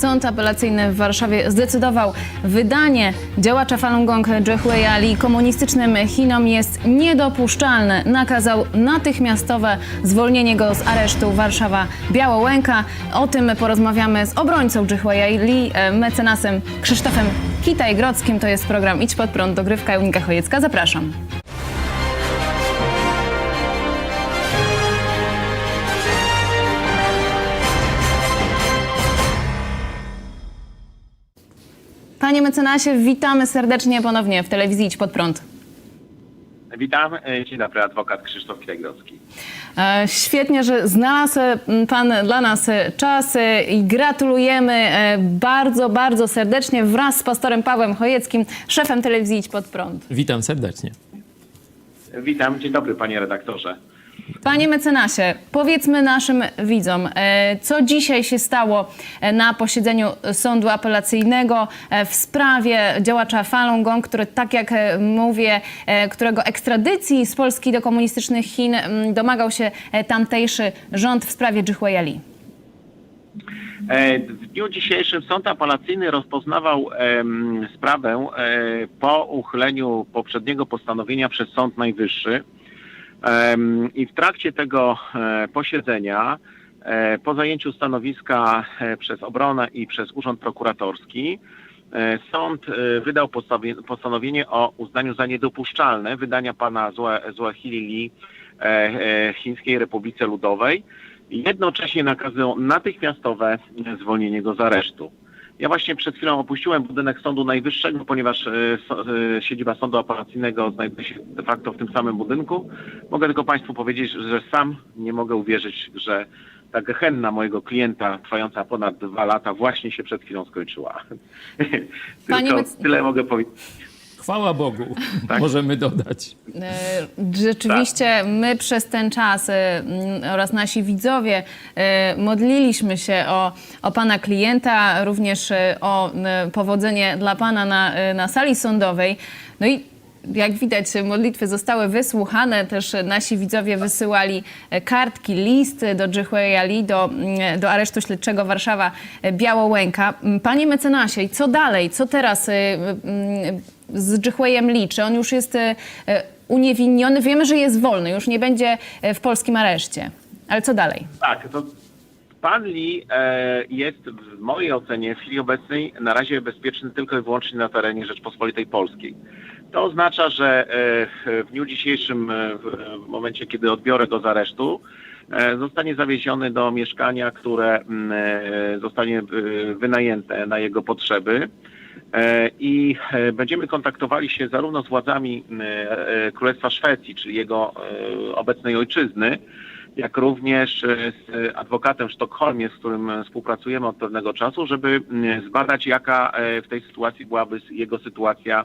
Sąd apelacyjny w Warszawie zdecydował, wydanie działacza Falun Gong Jehue Ali komunistycznym Chinom jest niedopuszczalne. Nakazał natychmiastowe zwolnienie go z aresztu Warszawa Białołęka. O tym porozmawiamy z obrońcą Jehue Ali, e, mecenasem Krzysztofem Kitaj-Grodzkim. To jest program Idź Pod Prąd, dogrywka Junika Chojecka. Zapraszam. Panie mecenasie, witamy serdecznie ponownie w telewizji Idź Pod Prąd. Witam, e, dzień dobry, adwokat Krzysztof Kilegrocki. E, Świetnie, że znalazł Pan dla nas czas i gratulujemy e, bardzo, bardzo serdecznie wraz z pastorem Pawłem Chojeckim, szefem telewizji Idź Pod Prąd. Witam serdecznie. Witam, dzień dobry panie redaktorze. Panie mecenasie, powiedzmy naszym widzom, e, co dzisiaj się stało e, na posiedzeniu sądu apelacyjnego e, w sprawie działacza Falun Gong, który, tak jak mówię, którego ekstradycji z Polski do komunistycznych Chin domagał się tamtejszy rząd w sprawie Jihue Ali. E, W dniu dzisiejszym sąd apelacyjny rozpoznawał sprawę po uchyleniu poprzedniego postanowienia przez Sąd Najwyższy. I w trakcie tego e, posiedzenia, e, po zajęciu stanowiska e, przez obronę i przez Urząd Prokuratorski, sąd wydał postanowienie o uznaniu za niedopuszczalne wydania pana Zue, Zuehili Li Chińskiej Republice Ludowej. Jednocześnie nakazują natychmiastowe zwolnienie go z aresztu. Ja właśnie przed chwilą opuściłem budynek Sądu Najwyższego, ponieważ e, e, siedziba Sądu Apelacyjnego znajduje się de facto w tym samym budynku. Mogę tylko Państwu powiedzieć, że sam nie mogę uwierzyć, że ta gehenna mojego klienta, trwająca ponad dwa lata, właśnie się przed chwilą skończyła. Tylko tyle mogę powiedzieć. Chwała Bogu, Tak. możemy dodać. E, Rzeczywiście my przez ten czas e, oraz nasi widzowie e, modliliśmy się o, o pana klienta, również o powodzenie dla pana na, na sali sądowej. No i jak widać, modlitwy zostały wysłuchane. Też nasi widzowie wysyłali e, kartki, listy do Jihue Ali, do, mm, do aresztu śledczego Warszawa e, Białołęka. Mm, Panie mecenasie, co dalej? Co teraz e, mm, z Jihuejem Li? Czy on już jest e, e, uniewinniony? Wiemy, że jest wolny, już nie będzie e, w polskim areszcie. Ale co dalej? Tak, to pan Lee e, jest w mojej ocenie w chwili obecnej na razie bezpieczny tylko i wyłącznie na terenie Rzeczpospolitej Polskiej. To oznacza, że e, w dniu dzisiejszym, e, w, momencie kiedy odbiorę go z aresztu, zostanie zawieziony do mieszkania, które mm, zostanie wynajęte na jego potrzeby. I będziemy kontaktowali się zarówno z władzami m, e, Królestwa Szwecji, czyli jego obecnej ojczyzny, jak również e, z adwokatem w Sztokholmie, z którym e, współpracujemy od pewnego czasu, żeby zbadać, jaka e, w tej sytuacji byłaby jego sytuacja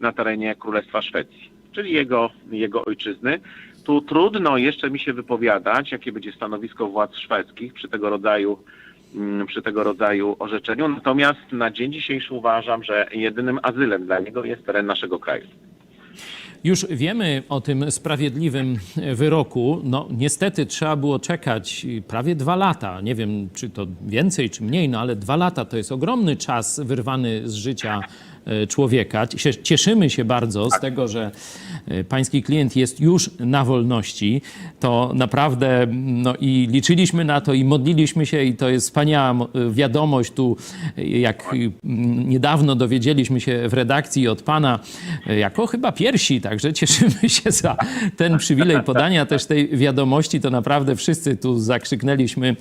na terenie Królestwa Szwecji, czyli jego, jego ojczyzny. Tu trudno jeszcze mi się wypowiadać, jakie będzie stanowisko władz szwedzkich przy tego rodzaju przy tego rodzaju orzeczeniu. Natomiast na dzień dzisiejszy uważam, że jedynym azylem dla niego jest teren naszego kraju. Już wiemy o tym sprawiedliwym wyroku. No, niestety trzeba było czekać prawie dwa lata. Nie wiem, czy to więcej, czy mniej, no ale dwa lata to jest ogromny czas wyrwany z życia człowieka. Cie- Cieszymy się bardzo z tego, że e, pański klient jest już na wolności. To naprawdę, no i liczyliśmy na to i modliliśmy się i to jest wspaniała mo- wiadomość tu, e, jak e, niedawno dowiedzieliśmy się w redakcji od pana, e, jako chyba pierwsi, także cieszymy się za ten przywilej podania też tej wiadomości. To naprawdę wszyscy tu zakrzyknęliśmy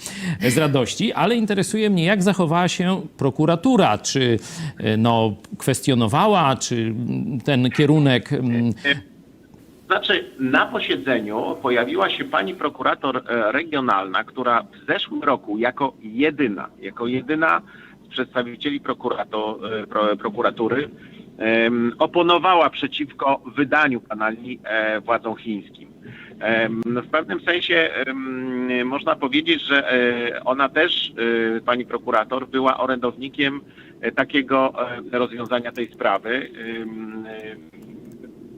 z radości, ale interesuje mnie, jak zachowała się prokuratura, czy e, no, kwestionowała, czy ten kierunek mm, Znaczy, na posiedzeniu pojawiła się pani prokurator e, regionalna, która w zeszłym roku jako jedyna, jako jedyna z przedstawicieli prokurato, e, pro, prokuratury oponowała przeciwko wydaniu pana Li e, władzom chińskim. No w pewnym sensie można powiedzieć, że e, ona też, e, pani prokurator, była orędownikiem e, takiego rozwiązania tej sprawy.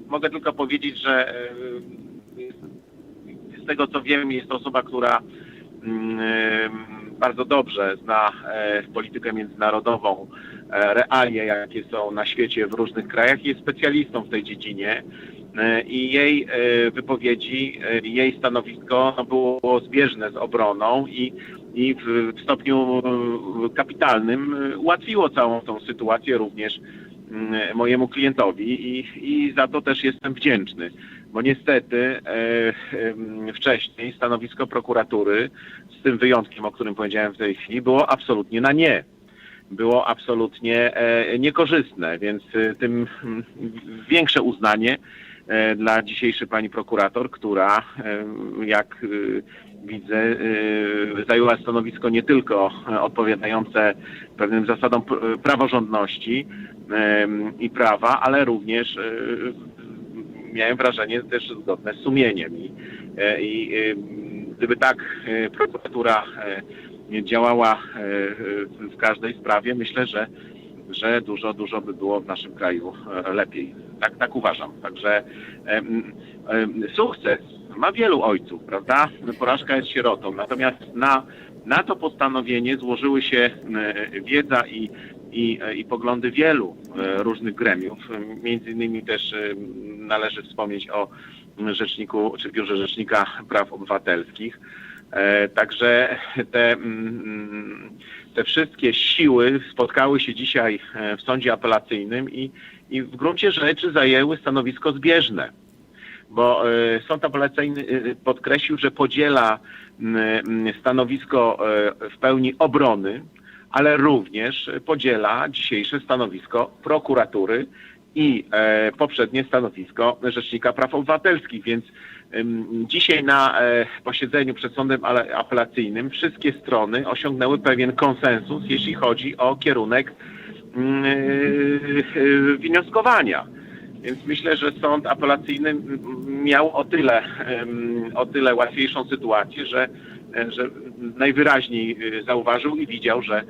Mogę tylko powiedzieć, że z tego co wiem, jest to osoba, która mm, bardzo dobrze zna politykę międzynarodową, realia, jakie są na świecie w różnych krajach, jest specjalistą w tej dziedzinie. E, I jej e, wypowiedzi, e, jej stanowisko no, było zbieżne z obroną i, i w, stopniu kapitalnym ułatwiło całą tą sytuację również mm, mojemu klientowi i, i za to też jestem wdzięczny, bo niestety e, wcześniej stanowisko prokuratury, z tym wyjątkiem, o którym powiedziałem w tej chwili, było absolutnie na nie. Było absolutnie niekorzystne, więc tym mm, większe uznanie dla dzisiejszej pani prokurator, która, e, jak e, widzę, e, zajęła stanowisko nie tylko e, odpowiadające pewnym zasadom pr- praworządności i prawa, ale również e, miałem wrażenie też zgodne z sumieniem. I, e, i e, gdyby tak e, prokuratura e, działała e, w każdej sprawie, myślę, że że dużo, dużo by było w naszym kraju e, lepiej. Tak, tak uważam. Także em, sukces ma wielu ojców, prawda? Porażka jest sierotą. Natomiast na, na to postanowienie złożyły się e, wiedza i, i, e, i poglądy wielu różnych gremiów. Między innymi też należy wspomnieć o rzeczniku, czy biurze Rzecznika Praw Obywatelskich. E, Także te, mm, te wszystkie siły spotkały się dzisiaj e, w sądzie apelacyjnym i, i w gruncie rzeczy zajęły stanowisko zbieżne. Bo e, sąd apelacyjny podkreślił, że podziela m, m, stanowisko w pełni obrony, ale również podziela dzisiejsze stanowisko prokuratury i poprzednie stanowisko Rzecznika Praw Obywatelskich, więc dzisiaj na e, posiedzeniu przed sądem apelacyjnym wszystkie strony osiągnęły pewien konsensus, jeśli chodzi o kierunek mm, yy, wnioskowania. Więc myślę, że sąd apelacyjny miał o tyle, o tyle łatwiejszą sytuację, że, e, że najwyraźniej zauważył i widział, że,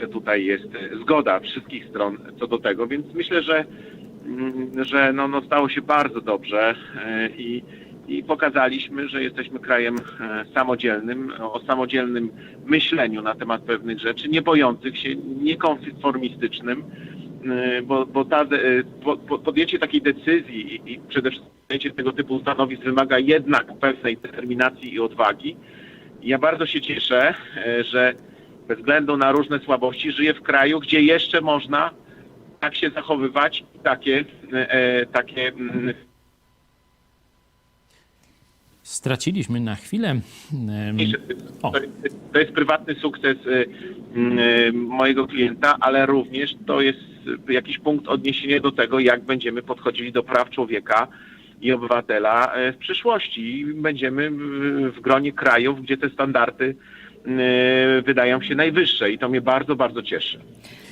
że tutaj jest e, zgoda wszystkich stron co do tego, więc myślę, że, mm, że no, no stało się bardzo dobrze e, i, i pokazaliśmy, że jesteśmy krajem e, samodzielnym, o samodzielnym myśleniu na temat pewnych rzeczy, nie bojących się, niekonformistycznym, e, bo, bo ta, e, po- po- podjęcie takiej decyzji i, przede wszystkim podjęcie tego typu stanowisk wymaga jednak pewnej determinacji i odwagi. Ja bardzo się cieszę, że bez względu na różne słabości żyję w kraju, gdzie jeszcze można tak się zachowywać i takie, takie mm, Straciliśmy na chwilę. O. To, jest prywatny sukces y, y, mojego klienta, ale również to jest jakiś punkt odniesienia do tego, jak będziemy podchodzili do praw człowieka i obywatela y, w przyszłości. I Będziemy w- w gronie krajów, gdzie te standardy y, wydają się najwyższe i to mnie bardzo, bardzo cieszy.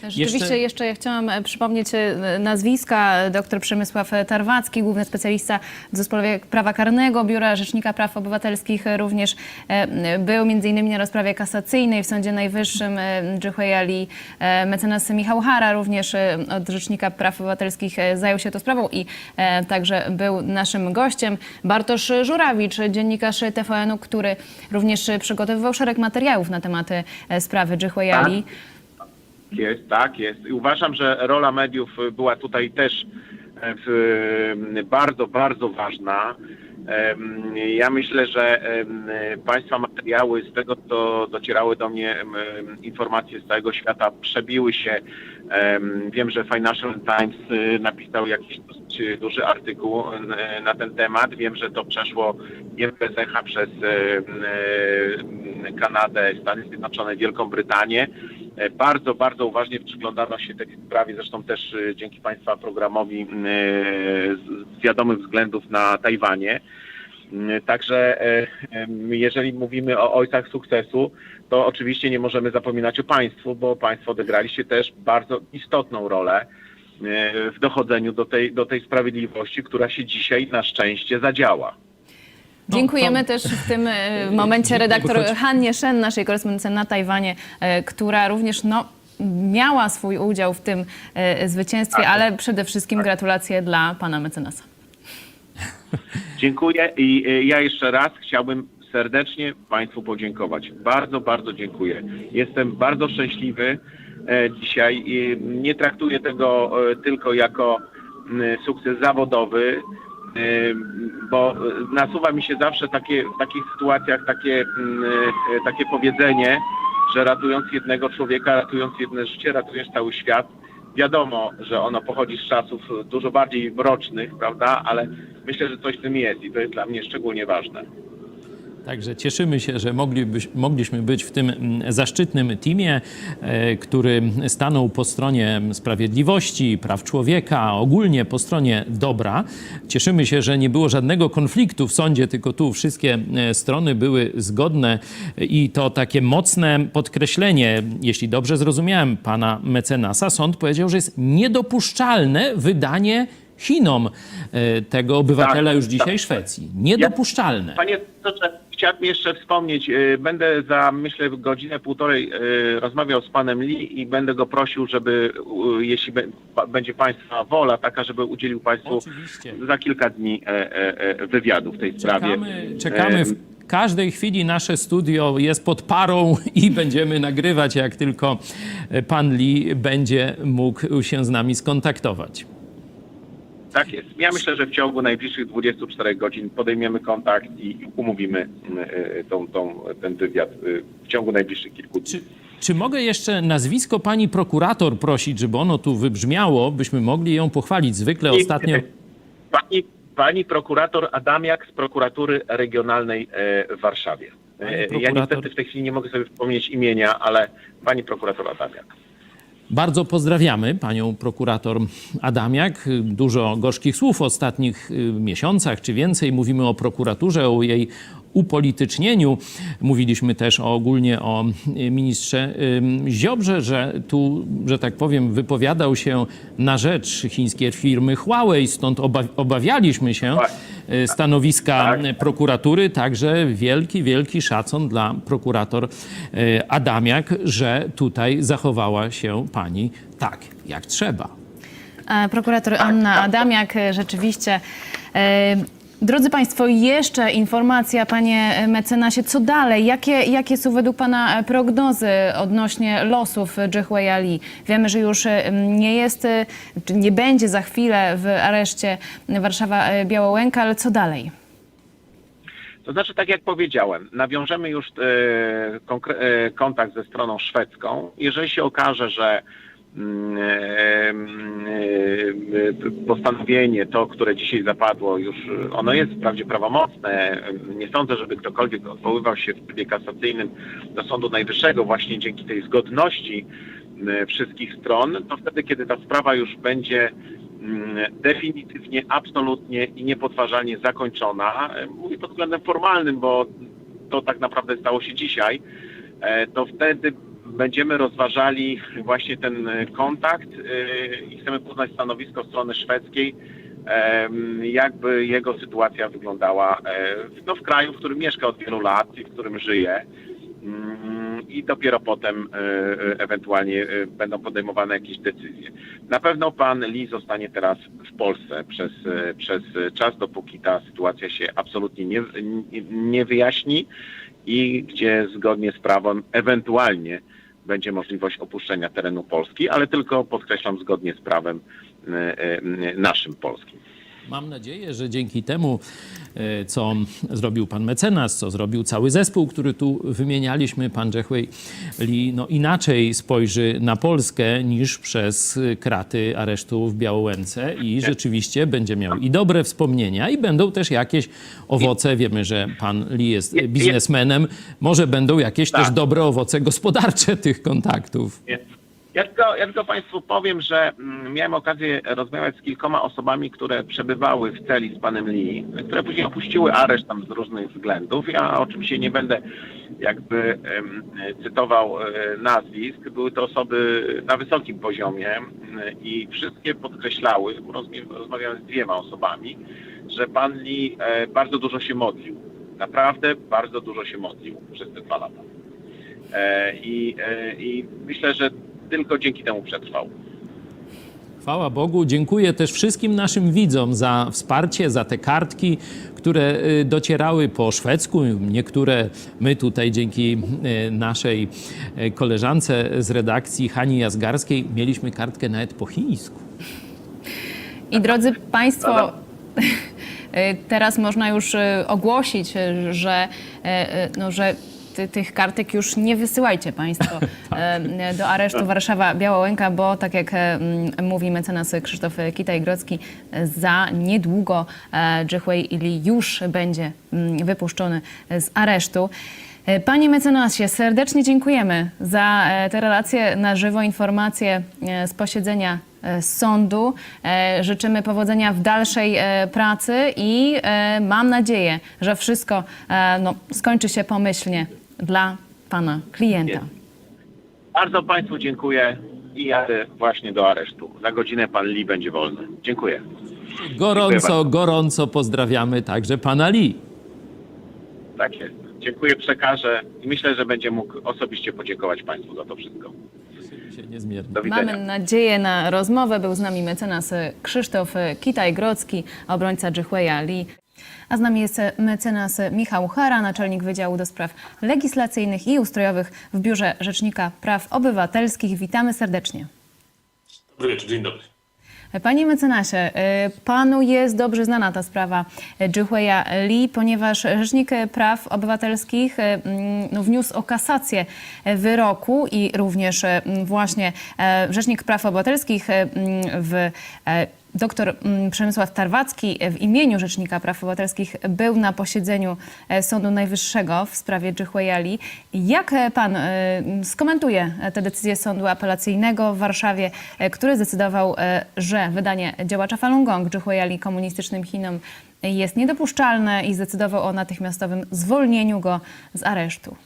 Rzeczywiście Jeszcze- jeszcze, ja chciałam e, przypomnieć e, nazwiska. Dr Przemysław Tarwacki, główny specjalista w Zespole Prawa Karnego Biura Rzecznika Praw Obywatelskich, e, również e, był m.in. na rozprawie kasacyjnej w Sądzie Najwyższym e, Dżichwei Ali. E, Mecenas Michał Hara również e, od Rzecznika Praw Obywatelskich e, zajął się tą sprawą i e, także był naszym gościem. Bartosz Żurawicz, dziennikarz TVN-u, który również e, przygotowywał szereg materiałów na tematy e, sprawy Dżichwei Tak. Ali. Jest, tak, jest. I uważam, że rola mediów była tutaj też e, bardzo, bardzo ważna. Ja myślę, że Państwa materiały, z tego co docierały do mnie informacje z całego świata, przebiły się. Em, Wiem, że Financial Times y, napisał jakiś dosyć duży artykuł y, na ten temat. Wiem, że to przeszło nie bez echa przez em, Kanadę, Stany Zjednoczone, Wielką Brytanię. E, Bardzo, bardzo uważnie przyglądano się tej sprawie, zresztą też e, dzięki Państwa programowi e, z wiadomych względów na Tajwanie. Także jeżeli mówimy o ojcach sukcesu, to oczywiście nie możemy zapominać o Państwu, bo Państwo odegraliście też bardzo istotną rolę w dochodzeniu do tej, do tej sprawiedliwości, która się dzisiaj na szczęście zadziała. No, Dziękujemy też w tym e, momencie redaktor Hannie Szen, naszej korespondentce na Tajwanie, e, która również no, miała swój udział w tym e, zwycięstwie, ale przede wszystkim gratulacje dla pana mecenasa. Dziękuję i y, ja jeszcze raz chciałbym serdecznie Państwu podziękować. Bardzo, bardzo dziękuję. Jestem bardzo szczęśliwy e, dzisiaj i nie traktuję tego e, tylko jako m, sukces zawodowy, bo nasuwa mi się zawsze takie, w takich sytuacjach takie, m, e, takie powiedzenie, że ratując jednego człowieka, ratując jedno życie, ratujesz cały świat. Wiadomo, że ono pochodzi z czasów dużo bardziej mrocznych, prawda, ale myślę, że coś w tym jest i to jest dla mnie szczególnie ważne. Także cieszymy się, że mogliśmy być w tym mm, zaszczytnym teamie, e, który stanął po stronie sprawiedliwości, praw człowieka, ogólnie po stronie dobra. Cieszymy się, że nie było żadnego konfliktu w sądzie, tylko tu wszystkie e, strony były zgodne i to takie mocne podkreślenie, jeśli dobrze zrozumiałem pana mecenasa, sąd powiedział, że jest niedopuszczalne wydanie Chinom e, tego obywatela Tak, już dzisiaj tak. Szwecji. Niedopuszczalne. Panie profesorze, chciałbym jeszcze wspomnieć, y, będę za myślę godzinę, półtorej y, rozmawiał z panem Lee i będę go prosił, żeby jeśli będzie państwa wola taka, żeby udzielił państwu Oczywiście. za kilka dni e, e, e, wywiadu w tej sprawie. Czekamy, czekamy w każdej chwili nasze studio jest pod parą i będziemy nagrywać, jak tylko pan Lee będzie mógł się z nami skontaktować. Tak jest. Ja myślę, że w ciągu najbliższych 24 godzin podejmiemy kontakt i umówimy y, y, tą, tą, ten wywiad y, w ciągu najbliższych kilku dni. Czy, czy mogę jeszcze nazwisko pani prokurator prosić, żeby ono tu wybrzmiało, byśmy mogli ją pochwalić? Zwykle ostatnio... Pani, pani prokurator Adamiak z prokuratury regionalnej e, w Warszawie. E, Ja prokurator- niestety w tej chwili nie mogę sobie wspomnieć imienia, ale pani prokurator Adamiak. Bardzo pozdrawiamy panią prokurator Adamiak. Dużo gorzkich słów w ostatnich y, miesiącach czy więcej mówimy o prokuraturze, o jej upolitycznieniu. Mówiliśmy też ogólnie o y, ministrze Ziobrze, że tu, że tak powiem, wypowiadał się na rzecz chińskiej firmy Huawei, stąd oba- obawialiśmy się Tak. y, stanowiska Tak. y, prokuratury, także wielki, wielki szacun dla prokurator Adamiak, że tutaj zachowała się pani tak, jak trzeba. Prokurator Anna Adamiak e, rzeczywiście. E, Drodzy Państwo, jeszcze informacja, panie mecenasie, co dalej? Jakie, jakie są według pana e, prognozy odnośnie losów Jehwaya Lee? Wiemy, że już e, m, nie jest, e, czy nie będzie za chwilę w areszcie Warszawa-Białołęka, ale co dalej? To znaczy, tak jak powiedziałem, nawiążemy już e, e, kontakt ze stroną szwedzką. Jeżeli się okaże, że mm, e, mm, e, postanowienie, to, które dzisiaj zapadło, już e, ono jest wprawdzie prawomocne. e, Nie sądzę, żeby ktokolwiek odwoływał się w trybie kasacyjnym do Sądu Najwyższego właśnie dzięki tej zgodności m, wszystkich stron, to wtedy, kiedy ta sprawa już będzie mm, definitywnie, absolutnie i niepodważalnie zakończona. E, Mówię pod względem formalnym, bo to tak naprawdę stało się dzisiaj. E, To wtedy będziemy rozważali właśnie ten e, kontakt e, i chcemy poznać stanowisko strony szwedzkiej, jakby jego sytuacja wyglądała e, no, w kraju, w którym mieszka od wielu lat i w którym żyje. Mm, I dopiero potem ewentualnie będą podejmowane jakieś decyzje. Na pewno pan Lee zostanie teraz w Polsce przez, przez czas, dopóki ta sytuacja się absolutnie nie, nie, nie wyjaśni i gdzie zgodnie z prawem ewentualnie będzie możliwość opuszczenia terenu Polski, ale tylko podkreślam zgodnie z prawem e, e, naszym polskim. Mam nadzieję, że dzięki temu, e, co zrobił pan mecenas, co zrobił cały zespół, który tu wymienialiśmy, pan Jehway Lee no, inaczej spojrzy na Polskę niż przez kraty aresztu w Białołęce i rzeczywiście będzie miał i dobre wspomnienia i będą też jakieś owoce. Wiemy, że pan Lee jest Je- je- biznesmenem. Może będą jakieś Tak. też dobre owoce gospodarcze tych kontaktów. Ja tylko, ja tylko Państwu powiem, że mm, miałem okazję rozmawiać z kilkoma osobami, które przebywały w celi z panem Lee, które później opuściły areszt tam z różnych względów. Ja oczywiście nie będę jakby cytował e, nazwisk. Były to osoby na wysokim poziomie i wszystkie podkreślały, rozmawiałem z dwiema osobami, że pan Lee e, bardzo dużo się modlił. Naprawdę bardzo dużo się modlił przez te dwa lata. E, I, I myślę, że tylko dzięki temu przetrwał. Chwała Bogu. Dziękuję też wszystkim naszym widzom za wsparcie, za te kartki, które y, docierały po szwedzku. Niektóre my tutaj dzięki y, naszej y, koleżance z redakcji Hani Jazgarskiej mieliśmy kartkę nawet po chińsku. I drodzy Państwo, teraz można już ogłosić, że, no, że ty, tych kartek już nie wysyłajcie Państwo y, do aresztu Warszawa-Białołęka, bo tak jak mm, mówi mecenas Krzysztof Kitaj-Grodzki, za niedługo e, Ili już będzie wypuszczony z aresztu. E, Panie mecenasie, serdecznie dziękujemy za e, te relacje na żywo, informacje e, z posiedzenia e, sądu. E, Życzymy powodzenia w dalszej e, pracy i e, mam nadzieję, że wszystko e, no, skończy się pomyślnie dla pana klienta. Bardzo Państwu dziękuję i jadę właśnie do aresztu. Za godzinę Pan Lee będzie wolny. Dziękuję. Gorąco, gorąco pozdrawiamy także pana Lee. Tak jest. Dziękuję, przekażę i myślę, że będzie mógł osobiście podziękować Państwu za to wszystko. Do widzenia. Mamy nadzieję na rozmowę. Był z nami mecenas Krzysztof Kitaj-Grodzki, obrońca Zhihueya Lee. A z nami jest mecenas Michał Hara, naczelnik Wydziału do Spraw Legislacyjnych i Ustrojowych w Biurze Rzecznika Praw Obywatelskich. Witamy serdecznie. Dobry wieczór, dzień dobry. Panie mecenasie, y, panu jest dobrze znana ta sprawa Zhihueya Lee, ponieważ Rzecznik Praw Obywatelskich y, mm, no, wniósł o kasację wyroku i również y, właśnie Rzecznik Praw Obywatelskich mm, w Doktor mm, Przemysław Tarwacki w imieniu Rzecznika Praw Obywatelskich był na posiedzeniu e, Sądu Najwyższego w sprawie Zhihueya Lee. Jak e, pan e, skomentuje tę decyzję Sądu Apelacyjnego w Warszawie, który zdecydował, że wydanie działacza Falun Gong Zhihueya Lee komunistycznym Chinom jest niedopuszczalne i zdecydował o natychmiastowym zwolnieniu go z aresztu?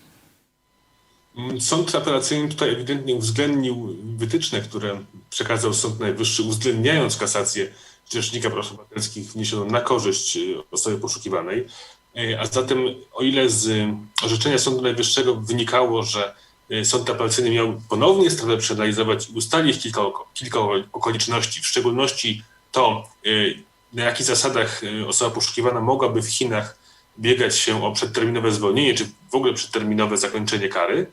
Sąd apelacyjny tutaj ewidentnie uwzględnił wytyczne, które przekazał Sąd Najwyższy, uwzględniając kasację Rzecznika Praw Obywatelskich wniesioną na korzyść y, osoby poszukiwanej. Y, A zatem, o ile z y, orzeczenia Sądu Najwyższego wynikało, że y, Sąd apelacyjny miał ponownie sprawę przeanalizować i ustalić kilka, kilka okoliczności, w szczególności to, na jakich zasadach osoba poszukiwana mogłaby w Chinach biegać się o przedterminowe zwolnienie, czy w ogóle przedterminowe zakończenie kary,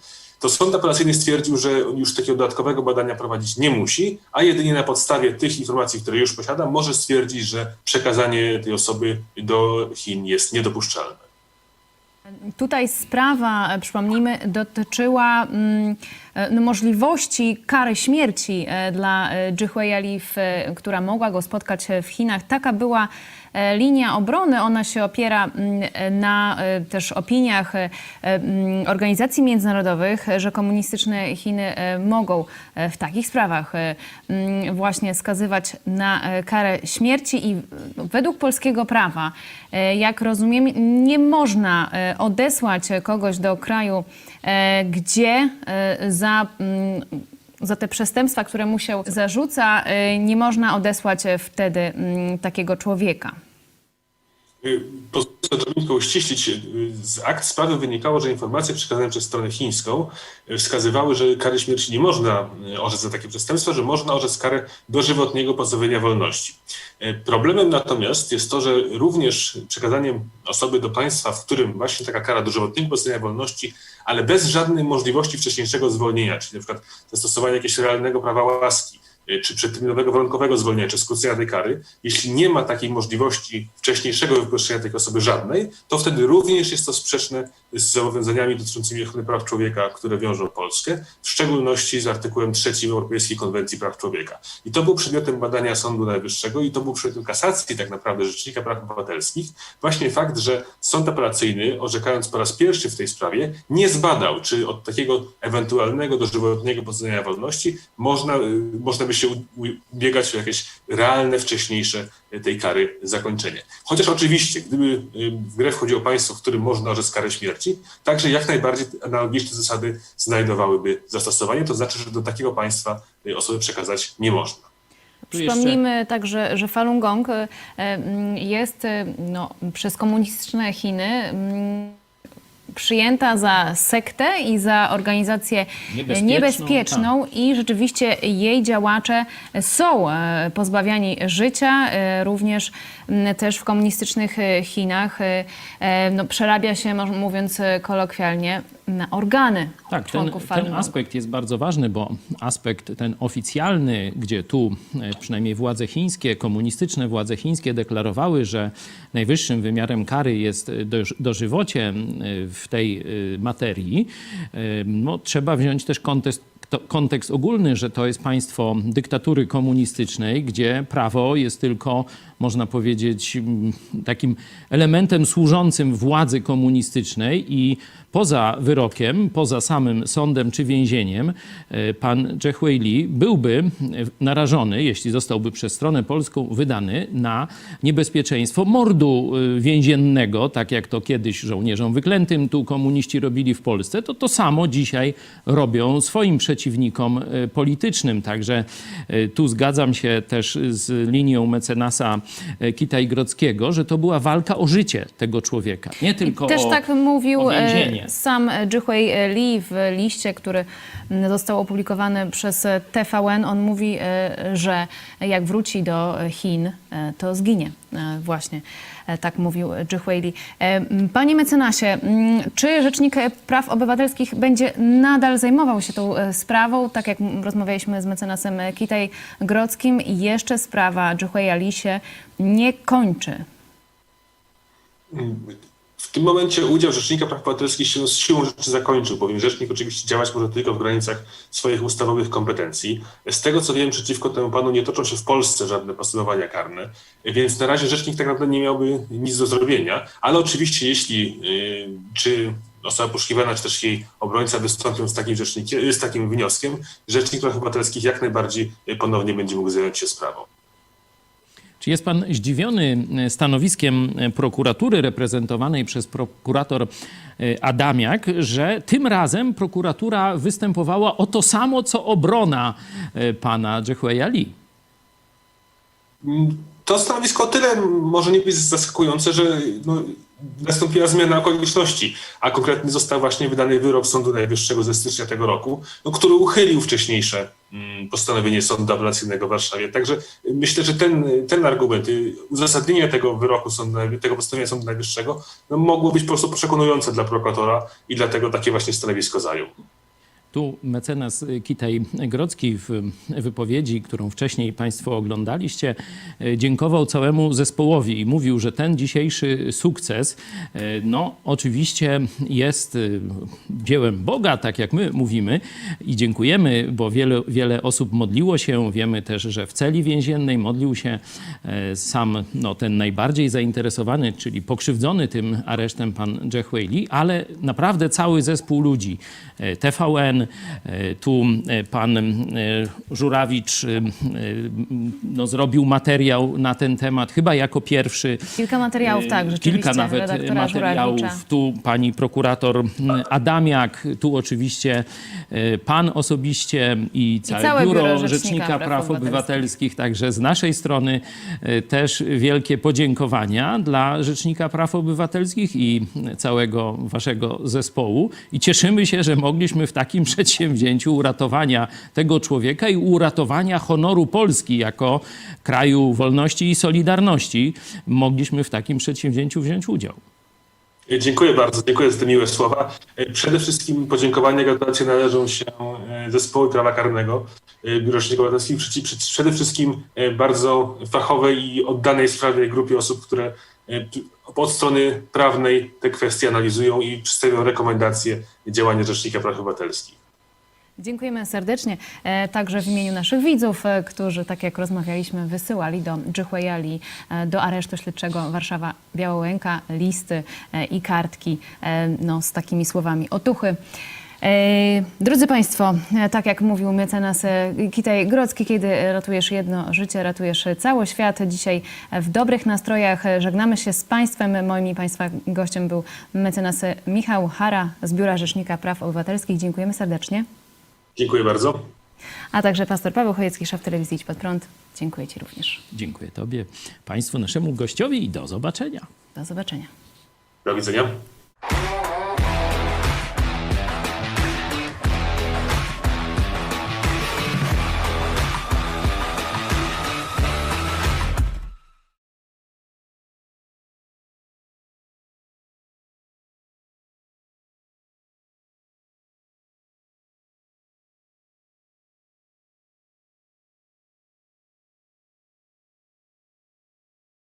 to sąd apelacyjny stwierdził, że już takiego dodatkowego badania prowadzić nie musi, a jedynie na podstawie tych informacji, które już posiada, może stwierdzić, że przekazanie tej osoby do Chin jest niedopuszczalne. Tutaj sprawa, przypomnijmy, dotyczyła mm, możliwości kary śmierci e, dla e, w, e, która mogła go spotkać e, w Chinach. Taka była e, linia obrony. Ona się opiera mm, e, na e, też opiniach e, mm, organizacji międzynarodowych, e, że komunistyczne Chiny e, mogą e, w takich sprawach e, mm, właśnie skazywać na e, karę śmierci i według polskiego prawa, e, jak rozumiem, nie można e, odesłać kogoś do kraju, e, gdzie e, za mm, za te przestępstwa, które mu się zarzuca, e, nie można odesłać e, wtedy mm, takiego człowieka. Y, Pozwolę tylko uściślić. Y, Z akt sprawy wynikało, że informacje przekazane przez stronę chińską y, wskazywały, że kary śmierci nie można orzec za takie przestępstwo, że można orzec karę dożywotniego pozbawienia wolności. Problemem natomiast jest to, że również przekazaniem osoby do państwa, w którym właśnie taka kara dożywotniego pozbawienia wolności, ale bez żadnej możliwości wcześniejszego zwolnienia, czyli na przykład zastosowania jakiegoś realnego prawa łaski, czy przedterminowego warunkowego zwolnienia, czy skrócenia tej kary, jeśli nie ma takiej możliwości wcześniejszego wypuszczenia tej osoby żadnej, to wtedy również jest to sprzeczne z zobowiązaniami dotyczącymi ochrony praw człowieka, które wiążą Polskę, w szczególności z artykułem 3 Europejskiej Konwencji Praw Człowieka. I to był przedmiotem badania Sądu Najwyższego i to był przedmiotem kasacji tak naprawdę Rzecznika Praw Obywatelskich. Właśnie fakt, że sąd apelacyjny, orzekając po raz pierwszy w tej sprawie, nie zbadał, czy od takiego ewentualnego dożywotniego pozbawienia wolności można, y, można by się ubiegać o jakieś realne, wcześniejsze tej kary zakończenie. Chociaż oczywiście, gdyby y, w grę wchodziło państwo, w którym można orzec karę śmierci, także jak najbardziej analogiczne zasady znajdowałyby zastosowanie, to znaczy, że do takiego państwa y, osoby przekazać nie można. Przypomnijmy także, że Falun Gong mm, jest no, przez komunistyczne Chiny mm, przyjęta za sektę i za organizację Niebezpieczną, niebezpieczną i rzeczywiście jej działacze są e, pozbawiani życia, e, również też w komunistycznych e, Chinach. No, przerabia się, mówiąc kolokwialnie, na organy Tak, ten, członków ten Gong. aspekt jest bardzo ważny, bo aspekt ten oficjalny, gdzie tu e, przynajmniej władze chińskie, komunistyczne władze chińskie deklarowały, że najwyższym wymiarem kary jest e, doż- dożywocie e, w tej materii, no, trzeba wziąć też kontekst kontekst ogólny, że to jest państwo dyktatury komunistycznej, gdzie prawo jest tylko, można powiedzieć, takim elementem służącym władzy komunistycznej i poza wyrokiem, poza samym sądem czy więzieniem, e, pan Zhe Huili byłby e, narażony, jeśli zostałby przez stronę polską wydany, na niebezpieczeństwo mordu e, więziennego, tak jak to kiedyś żołnierzom wyklętym tu komuniści robili w Polsce, to to samo dzisiaj robią swoim przeciwnikom e, politycznym. Także e, tu zgadzam się też z linią mecenasa e, Kitaj-Grodzkiego, że to była walka o życie tego człowieka. Nie tylko Też o, tak mówił sam Jihui Li w liście, który został opublikowany przez TVN. On mówi, że jak wróci do Chin, to zginie. E, Właśnie e, tak mówił Jihui Li. E, Panie mecenasie, czy Rzecznik Praw Obywatelskich będzie nadal zajmował się tą sprawą? Tak jak rozmawialiśmy z mecenasem Kitaj Grodzkim, jeszcze sprawa Jihui Li się nie kończy. W tym momencie udział Rzecznika Praw Obywatelskich się z siłą rzeczy zakończył, bowiem Rzecznik oczywiście działać może tylko w granicach swoich ustawowych kompetencji. Z tego co wiem, przeciwko temu panu nie toczą się w Polsce żadne postępowania karne, więc na razie Rzecznik tak naprawdę nie miałby nic do zrobienia, ale oczywiście jeśli yy, czy osoba poszukiwana, czy też jej obrońca wystąpią z takim, rzecznikiem, z takim wnioskiem, Rzecznik Praw Obywatelskich jak najbardziej ponownie będzie mógł zająć się sprawą. Czy jest pan zdziwiony e, stanowiskiem e, prokuratury reprezentowanej przez prokurator e, Adamiak, że tym razem prokuratura występowała o to samo, co obrona pana Jehueya Lee? To stanowisko o tyle może nie być zaskakujące, że no, nastąpiła zmiana okoliczności, a konkretnie został właśnie wydany wyrok Sądu Najwyższego ze stycznia tego roku, no, który uchylił wcześniejsze mm, postanowienie Sądu Apelacyjnego w Warszawie. Także myślę, że ten, ten argument, y, uzasadnienie tego wyroku Sądu, tego postanowienia Sądu Najwyższego no, mogło być po prostu przekonujące dla prokuratora i dlatego takie właśnie stanowisko zajął. Tu mecenas Kitaj-Grodzki w wypowiedzi, którą wcześniej Państwo oglądaliście, dziękował całemu zespołowi i mówił, że ten dzisiejszy sukces, e, no oczywiście jest e, dziełem Boga, tak jak my mówimy i dziękujemy, bo wiele, wiele osób modliło się. Wiemy też, że w celi więziennej modlił się e, sam no, ten najbardziej zainteresowany, czyli pokrzywdzony tym aresztem pan Jack Whaley, ale naprawdę cały zespół ludzi, TVN, e, tu e, pan e, Żurawicz no, zrobił materiał na ten temat, chyba jako pierwszy. Kilka materiałów, tak, rzeczywiście. Kilka nawet materiałów. Żurawicza. Tu pani prokurator Adamiak, tu oczywiście pan osobiście i całe, całe biuro, Biuro Rzecznika Rzecznika Praw Praw Obywatelskich. Obywatelskich. Także z naszej strony też wielkie podziękowania dla Rzecznika Praw Obywatelskich i całego waszego zespołu. I cieszymy się, że mogliśmy w takim przedsięwzięciu uratowania tego człowieka i uratowania honoru Polski jako kraju wolności i solidarności, mogliśmy w takim przedsięwzięciu wziąć udział. Dziękuję bardzo, dziękuję za te miłe słowa. Przede wszystkim podziękowania i gratulacje należą się e, zespołu prawa karnego e, Biura Rzecznika przeci- przede wszystkim e, bardzo fachowej i oddanej sprawie grupie osób, które e, od strony prawnej te kwestie analizują i przedstawią rekomendacje działania Rzecznika Praw Obywatelskich. Dziękujemy serdecznie. E, Także w imieniu naszych widzów, e, którzy, tak jak rozmawialiśmy, wysyłali do Dżychweja Li, e, do aresztu śledczego Warszawa Białołęka listy i kartki no, z takimi słowami otuchy. Drodzy Państwo, tak jak mówił mecenas Kitaj Grodzki, kiedy ratujesz jedno życie, ratujesz cały świat. Dzisiaj w dobrych nastrojach żegnamy się z Państwem. Moim i Państwa gościem był mecenas Michał Hara z Biura Rzecznika Praw Obywatelskich. Dziękujemy serdecznie. Dziękuję bardzo. A także pastor Paweł Chojecki, szef telewizji Idź Pod Prąd. Dziękuję Ci również. Dziękuję Tobie, Państwu, naszemu gościowi i do zobaczenia. Do zobaczenia. Do widzenia.